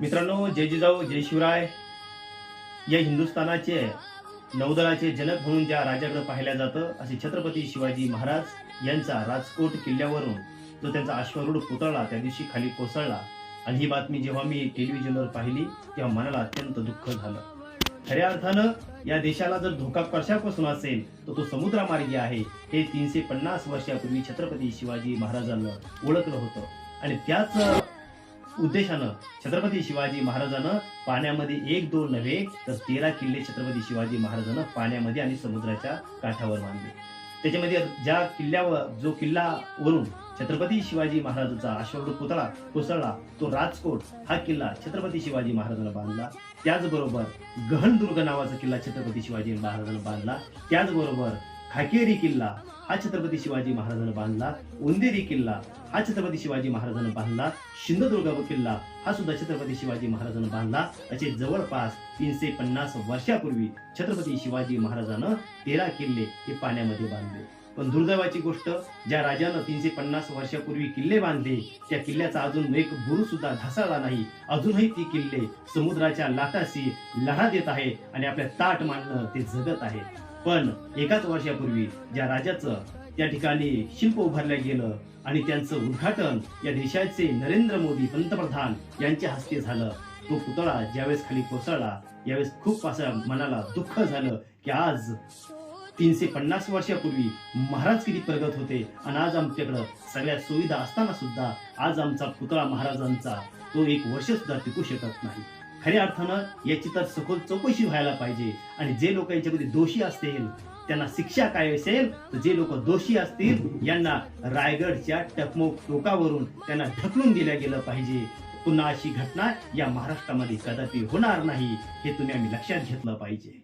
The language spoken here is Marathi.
मित्रांनो जय जिजाऊ जय शिवराय. या हिंदुस्थानाचे नौदलाचे जनक म्हणून ज्या राजाकडे पाहिल्या जातं असे छत्रपती शिवाजी महाराज यांचा राजकोट किल्ल्यावरून जो त्यांचा अश्वरूढ पुतळा त्या दिवशी खाली कोसळला. आणि ही बातमी जेव्हा मी टेलिव्हिजनवर पाहिली तेव्हा मनाला अत्यंत दुःख झालं. खऱ्या अर्थानं या देशाला जर धोका कशापासून असेल तर तो समुद्रामार्गी आहे. हे तीनशे पन्नास वर्षापूर्वी छत्रपती शिवाजी महाराजांना ओळखलं होतं. आणि त्याच उद्देशानं छत्रपती शिवाजी महाराजानं पाण्यामध्ये एक दोन नव्हे तर तेरा किल्ले छत्रपती शिवाजी महाराजानं पाण्यामध्ये आणि समुद्राच्या काठावर बांधले. त्याच्यामध्ये ज्या किल्ल्यावर जो किल्ला वरून छत्रपती शिवाजी महाराजांचा अश्वरूढ पुतळा कोसळला तो राजकोट हा किल्ला छत्रपती शिवाजी महाराजांना बांधला. त्याचबरोबर गहनदुर्ग नावाचा किल्ला छत्रपती शिवाजी महाराजांना बांधला. त्याचबरोबर खाकेरी किल्ला हा छत्रपती शिवाजी महाराजांना बांधला. उंदेरी किल्ला हा छत्रपती शिवाजी महाराजांना बांधला. सिंधुदुर्ग किल्ला हा सुद्धा छत्रपती शिवाजी महाराजांना बांधला. असे जवळपास तीनशे पन्नास वर्षापूर्वी छत्रपती शिवाजी महाराजानं तेरा किल्ले हे पाण्यामध्ये बांधले. पण दुर्दैवाची गोष्ट ज्या राजानं तीनशे पन्नास वर्षापूर्वी किल्ले बांधले त्या किल्ल्याचा अजून एक बुरू सुद्धा ढासळला नाही. अजूनही ती किल्ले समुद्राच्या लाटाशी लढा देत आहे आणि आपल्या ताट मांडणं ते जगत आहे पण एकाच वर्षापूर्वी ज्या राजाचं त्या ठिकाणी शिल्प उभारलं गेलं आणि त्यांचं उद्घाटन या देशाचे नरेंद्र मोदी पंतप्रधान यांच्या हस्ते झालं. तो पुतळा ज्यावेळेस खाली कोसळला यावेळेस खूप असं मनाला दुःख झालं की आज तीनशे पन्नास वर्षापूर्वी महाराज किती प्रगत होते आणि आज आमच्याकडं सगळ्या सुविधा असताना सुद्धा आज आमचा पुतळा महाराजांचा तो एक वर्ष सुद्धा टिकू शकत नाही. खऱ्या अर्थानं याची तर सखोल चौकशी व्हायला पाहिजे. आणि जे लोक याच्यामध्ये दोषी असतील त्यांना शिक्षा काय असेल तर जे लोक दोषी असतील यांना रायगडच्या टकमोक टोकावरून त्यांना ढकलून दिल्या गेलं पाहिजे. पुन्हा अशी घटना या महाराष्ट्रामध्ये कदापि होणार नाही हे तुम्ही आम्ही लक्षात घेतलं पाहिजे.